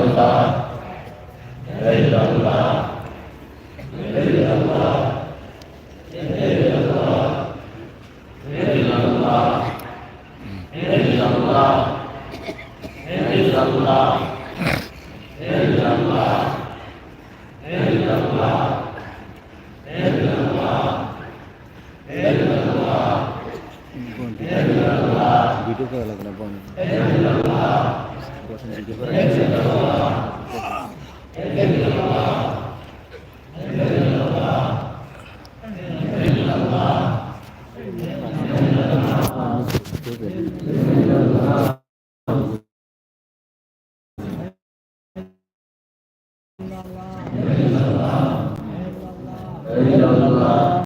allah la illallah la illallah la illallah la illallah la illallah la illallah la illallah la illallah la illallah la illallah la illallah cosa en sitio para que El de la paz, de la paz, el de la paz, el de la paz.